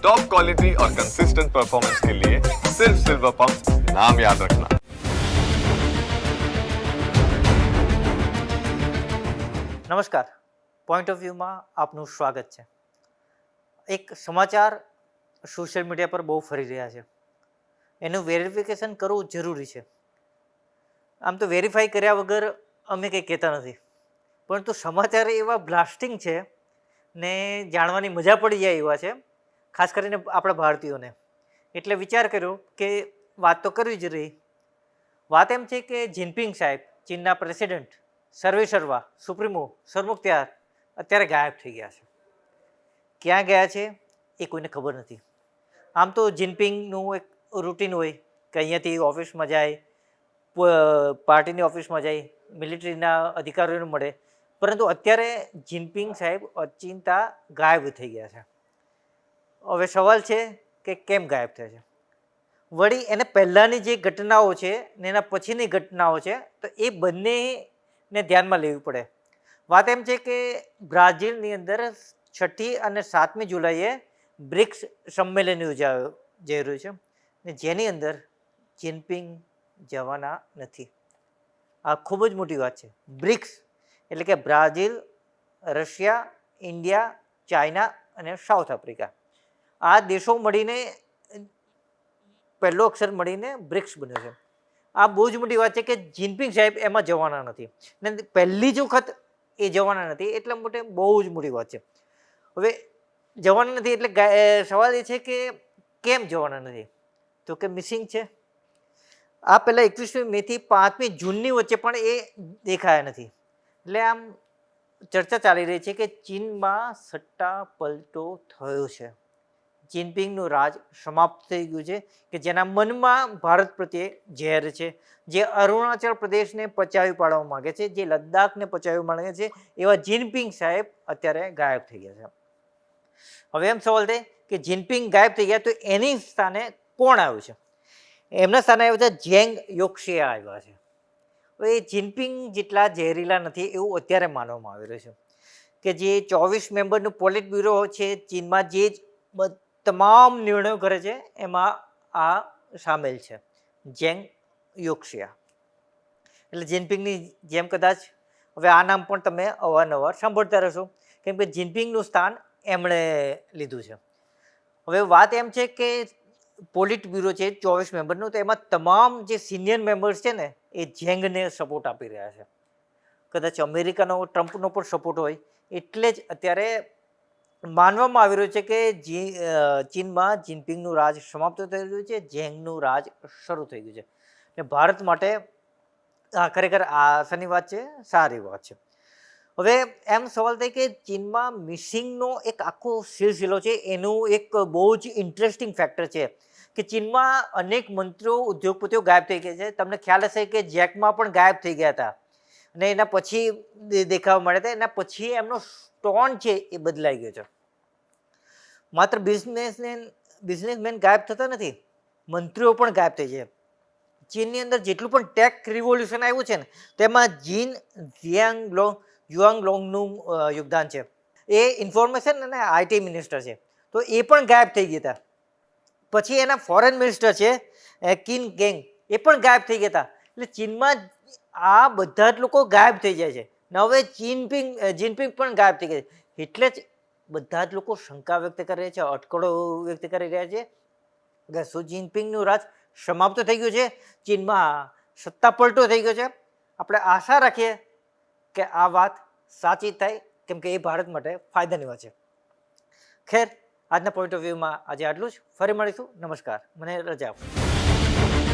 Top quality और consistent performance के लिए सिर्फ सिल्वर पंप नाम याद रखना નમસ્કાર પોઈન્ટ ઓફ વ્યૂમાં આપનું સ્વાગત છે એક સમાચાર સોશિયલ મીડિયા પર બહુ ફરી રહ્યા છે એનું વેરિફિકેશન કરવું જરૂરી છે આમ તો વેરીફાઈ કર્યા વગર અમે કંઈ કહેતા નથી પરંતુ સમાચાર એવા બ્લાસ્ટિંગ છે ને જાણવાની મજા પડી જાય એવા છે ખાસ કરીને આપણા ભારતીયોને. એટલે વિચાર કર્યો કે વાત તો કરવી જ રહી. વાત એમ છે કે જિનપિંગ સાહેબ, ચીનના પ્રેસિડેન્ટ, સર્વે સર્વા, સુપ્રીમો સરમુખત્યાર અત્યારે ગાયબ થઈ ગયા છે. ક્યાં ગયા છે એ કોઈને ખબર નથી. આમ તો જિનપિંગનું એક રૂટીન હોય કે અહીંયાથી ઓફિસમાં જાય પાર્ટીની ઓફિસમાં જાય, મિલિટરીના અધિકારીઓને મળે. પરંતુ અત્યારે જિનપિંગ સાહેબ અચિંતા ગાયબ થઈ ગયા છે. હવે સવાલ છે કે કેમ ગાયબ થયા છે? વળી એને પહેલાંની જે ઘટનાઓ છે ને એના પછીની ઘટનાઓ છે, તો એ બંનેને ધ્યાનમાં લેવી પડે. વાત એમ છે કે બ્રાઝિલની અંદર છઠ્ઠી અને સાતમી જુલાઈએ બ્રિક્સ સંમેલન યોજાયો જઈ રહ્યું છે ને જેની અંદર જિનપિંગ જવાના નથી. આ ખૂબ જ મોટી વાત છે. બ્રિક્સ એટલે કે બ્રાઝિલ, રશિયા, ઇન્ડિયા, ચાઇના અને સાઉથ આફ્રિકા. આ દેશો મળીને, પહેલો અક્ષર મળીને બ્રિક્સ બન્યો છે. આ બહુ જ મોટી વાત છે કે જિનપિંગ સાહેબ એમાં જવાના નથી. ને પહેલી જ વખત એ જવાના નથી, એટલા માટે બહુ જ મોટી વાત છે. હવે જવાના નથી એટલે સવાલ એ છે કે કેમ જવાના નથી? તો કે મિસિંગ છે. આ પહેલાં એકવીસમી મેથી પાંચમી જૂનની વચ્ચે પણ એ દેખાયા નથી. એટલે આમ ચર્ચા ચાલી રહી છે કે ચીનમાં સટ્ટા પલટો થયો છે. જિનપિંગનું રાજ સમાપ્ત થઈ ગયું છે કે જેના મનમાં ભારત પ્રત્યે ઝેર છે, જે અરુણાચલ પ્રદેશને પચાવી પાડવા માંગે છે, જે લદ્દાખને પચાવી માંગે છે, એવા જિનપિંગ સાહેબ અત્યારે ગાયબ થઈ ગયા છે. હવે એમ સવાલ થાય કે જિનપિંગ ગાયબ થઈ ગયા તો એની સ્થાને કોણ આવ્યું છે? એમના સ્થાને આવ્યું છે જેંગ યોક્ષિયા આવ્યા છે. હવે એ જિનપિંગ જેટલા ઝેરીલા નથી એવું અત્યારે માનવામાં આવી રહ્યું છે કે જે ચોવીસ મેમ્બરનું પોલિટ બ્યુરો છે, ચીનમાં જે તમામ નિર્ણયો કરે છે, એમાં આ સામેલ છે. જેંગ યોક્ષિયા એટલે જિનપિંગની જેમ કદાચ હવે આ નામ પણ તમે અવારનવાર સાંભળતા રહેશો. કેમ કે જિનપિંગનું સ્થાન એમણે લીધું છે. હવે વાત એમ છે કે પોલિટ બ્યુરો છે, ચોવીસ મેમ્બરનું, તો એમાં તમામ જે સિનિયર મેમ્બર્સ છે ને, એ જેંગને સપોર્ટ આપી રહ્યા છે. કદાચ અમેરિકાનો, ટ્રમ્પનો પણ સપોર્ટ હોય. એટલે જ અત્યારે માનવામાં આવી રહ્યું છે કે ચીનમાં જિનપિંગનું રાજ સમાપ્ત થઈ રહ્યું છે, જેંગનું રાજ શરૂ થઈ ગયું છે. ને ભારત માટે, આ ખરેખર આશાની વાત છે? સારી વાત છે. હવે એમ સવાલ થાય કે ચીનમાં મિસિંગનો એક આખો સિલસિલો છે, એનું એક બહુ જ ઇન્ટરેસ્ટિંગ ફેક્ટર છે કે ચીનમાં અનેક મંત્રીઓ ઉદ્યોગપતિઓ ગાયબ થઈ ગયા છે. તમને ખ્યાલ હશે કે જેકમાં પણ ગાયબ થઈ ગયા હતા. અને એના પછી દેખાવા મળ્યા હતા એના પછી એમનો સ્ટોન છે એ બદલાઈ ગયો છે. માત્ર બિઝનેસમેન બિઝનેસમેન ગાયબ થતા નથી, મંત્રીઓ પણ ગાયબ થઈ છે ચીનની અંદર જેટલું પણ ટેક રિવોલ્યુશન આવ્યું છે ને, તેમાં જીન ઝિયાંગ લોંગ યુઆંગ લોંગનું યોગદાન છે. એ ઇન્ફોર્મેશન અને આઈટી મિનિસ્ટર છે. તો એ પણ ગાયબ થઈ ગયા હતા. પછી એના ફોરેન મિનિસ્ટર છે કિન ગેંગ, એ પણ ગાયબ થઈ ગયા હતા. એટલે ચીનમાં આ બધા જ લોકો ગાયબ થઈ જાય છે. હવે ચીનપિંગ જિનપિંગ પણ ગાયબ થઈ ગયા છે. એટલે જ બધા જ લોકો શંકા વ્યક્ત કરી રહ્યા છે, અટકળો વ્યક્ત કરી રહ્યા છે કે શું જિનપિંગનું રાજ સમાપ્ત થઈ ગયું છે? ચીનમાં સત્તા પલટો થઈ ગયો છે. આપણે આશા રાખીએ કે આ વાત સાચી થાય, કેમ કે એ ભારત માટે ફાયદાની વાત છે. ખેર, આજના પોઈન્ટ ઓફ વ્યૂમાં આજે આટલું જ. ફરી મળીશું. નમસ્કાર. મને રજા આપો.